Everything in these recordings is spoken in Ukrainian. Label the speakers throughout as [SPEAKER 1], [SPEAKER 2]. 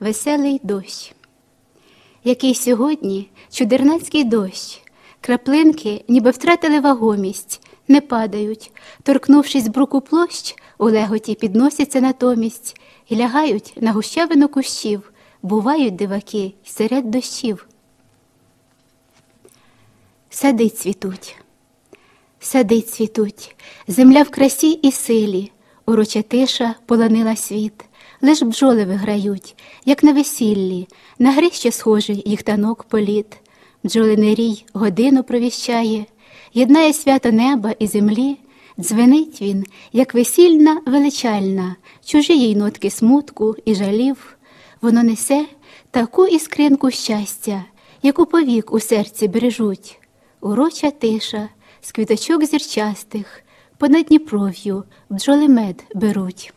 [SPEAKER 1] веселий дощ. Який сьогодні чудернацький дощ, краплинки, ніби втратили вагомість, не падають, торкнувшись бруку площ, у леготі підносяться натомість. І лягають на гущавину кущів, бувають диваки серед дощів. Сади цвітуть, сади цвітуть, земля в красі і силі, уроча тиша полонила світ, лиш бджоли виграють, як на весіллі, на грище схожий їх танок політ. Бджолиний рій годину провіщає, єднає свято неба і землі, дзвенить він, як весільна величальна, чужі їй нотки смутку і жалів. Воно несе таку іскринку щастя, яку повік у серці бережуть. Уроча тиша, з квіточок зірчастих, понад Дніпров'ю бджоли мед беруть.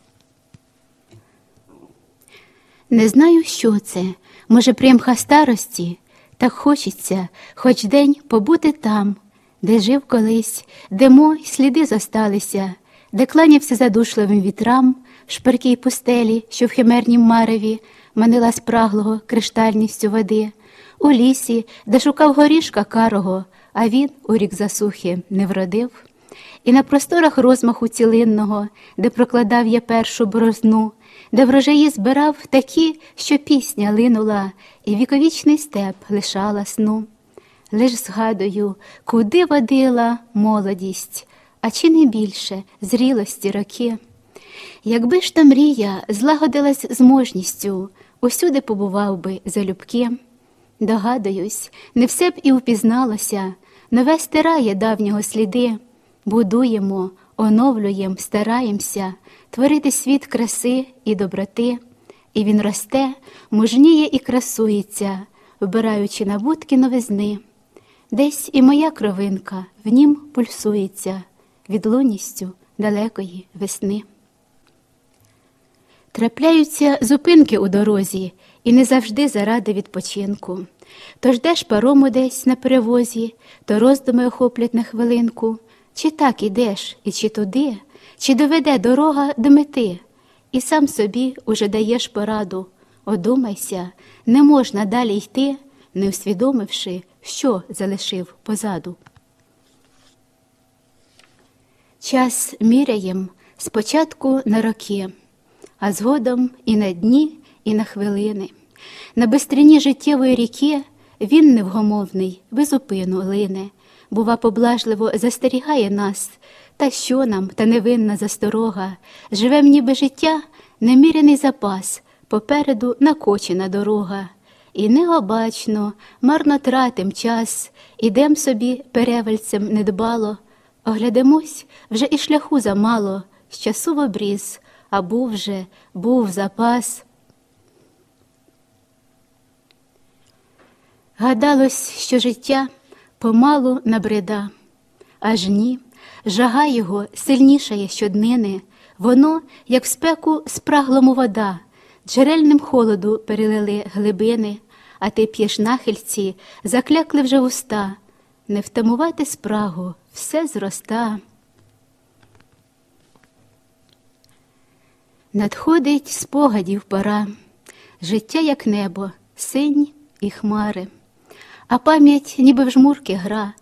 [SPEAKER 1] Не знаю, що це, може, примха старості, так хочеться хоч день побути там, де жив колись, де мой сліди зосталися, де кланявся задушливим вітрам, в шпаркій пустелі, що в химернім мареві манила спраглого криштальністю води, у лісі, де шукав горішка карого, а він у рік засухи не вродив. І на просторах розмаху цілинного, де прокладав я першу борозну, де врожаї збирав такі, що пісня линула, і віковічний степ лишала сну. Лиш згадую, куди водила молодість, а чи не більше зрілості роки. Якби ж та мрія злагодилась з мужністю, усюди побував би залюбки. Догадуюсь, не все б і впізналося, нове стирає давнього сліди. Будуємо, оновлюєм, стараємося творити світ краси і доброти, і він росте, мужніє і красується, вбираючи набутки новизни. Десь і моя кровинка в нім пульсується відлунністю далекої весни. Трапляються зупинки у дорозі і не завжди заради відпочинку. То ждеш парому десь на перевозі, то роздуми охоплять на хвилинку. Чи так ідеш, і чи туди, чи доведе дорога до мети, і сам собі уже даєш пораду. Одумайся, не можна далі йти, не усвідомивши, що залишив позаду. Час міряєм спочатку на роки, а згодом і на дні, і на хвилини. На бистрині життєвої ріки він невгомовний, безупину лине, бува, поблажливо застерігає нас, та що нам, та невинна засторога, живем ніби життя, неміряний запас, попереду накочена дорога. І необачно, марно тратим час, ідем собі перевальцем недбало, оглядемось вже і шляху замало, з часу в обріз, а був же, був запас. Гадалось, що життя помалу набрида, аж ні, жага його сильнішає щоднини, воно, як в спеку спраглому вода, джерельним холоду перелили глибини, а ти п'єш нахильці, заклякли вже уста, не втамувати спрагу, все зроста. Надходить спогадів пора, життя, як небо, синь і хмари, а пам'ять, ніби в жмурки гра,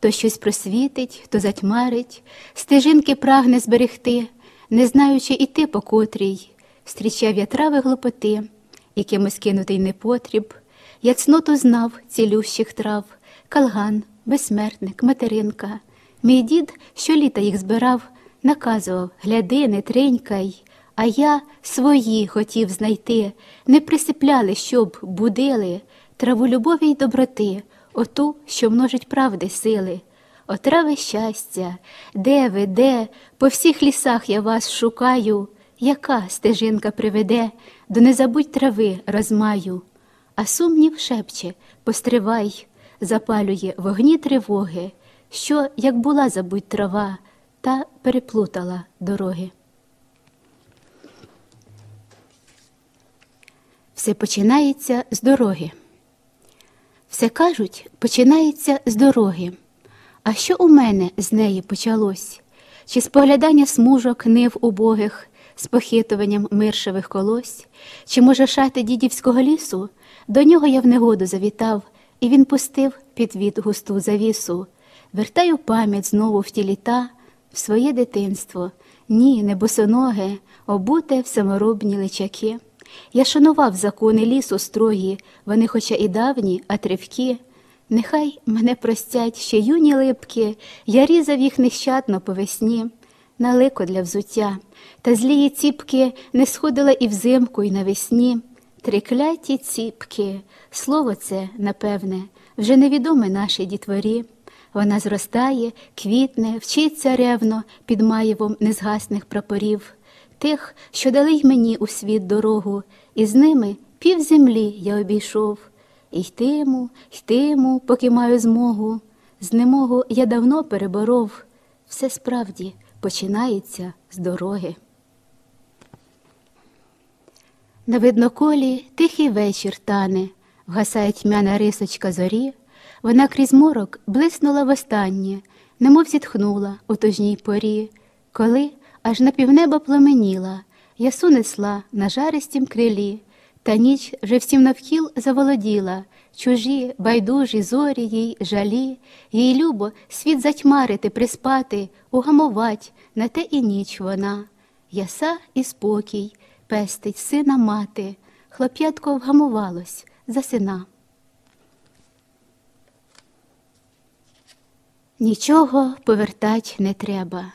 [SPEAKER 1] то щось просвітить, то затьмарить, стежинки прагне зберегти, не знаючи іти по котрій, встрічав я трави глупоти, якимось кинутий непотріб, я цноту знав цілющих трав, калган, безсмертник, материнка. Мій дід, що літа їх збирав, наказував гляди, не тренькай. А я свої хотів знайти, не присипляли, щоб будили траву любові й доброти, оту, що множить правди сили. Отрави щастя, де ви, де, по всіх лісах я вас шукаю, яка стежинка приведе, до незабудь трави розмаю. А сумнів шепче, постривай, запалює вогні тривоги, що, як була забудь трава, та переплутала дороги. Все починається з дороги. Все кажуть, починається з дороги. А що у мене з неї почалось? Чи споглядання смужок нив убогих, з похитуванням миршевих колось, чи, може, шати дідівського лісу, до нього я в негоду завітав, і він пустив під від густу завісу. Вертаю пам'ять знову в ті літа, в своє дитинство, ні, не босоноге, обуте в саморобні личаки. Я шанував закони лісу строгі, вони, хоча і давні, а тривкі. Нехай мене простять ще юні липки, я різав їх нещадно по весні, на лико для взуття, та злії ціпки не сходила і взимку, і навесні. Трикляті ціпки, слово це, напевне, вже невідоме нашій дітворі. Вона зростає, квітне, вчиться ревно під маєвом незгасних прапорів, тих, що дали й мені у світ дорогу, і з ними пів землі я обійшов. І йтиму, йтиму, поки маю змогу. Знемогу я давно переборов. Все справді починається з дороги. На видноколі тихий вечір тане, вгасає тьмяна рисочка зорі. Вона крізь морок блиснула востаннє, немов зітхнула у тужній порі, коли аж на півнеба пламеніла, ясу несла на жаристім крилі, та ніч вже всім навкіл заволоділа, чужі, байдужі зорі їй жалі, їй любо світ затьмарити, приспати, угамовать, на те і ніч вона. Яса і спокій, пестить сина мати, хлоп'ятко вгамувалось за сина. Нічого повертать не треба,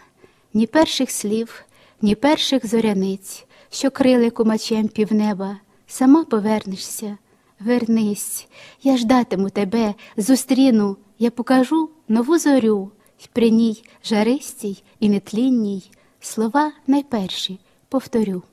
[SPEAKER 1] ні перших слів, ні перших зоряниць, що крили кумачем півнеба. Сама повернешся, вернись, я ждатиму тебе, зустріну, я покажу нову зорю, й при ній жаристій і нетлінній. Слова найперші. Повторю.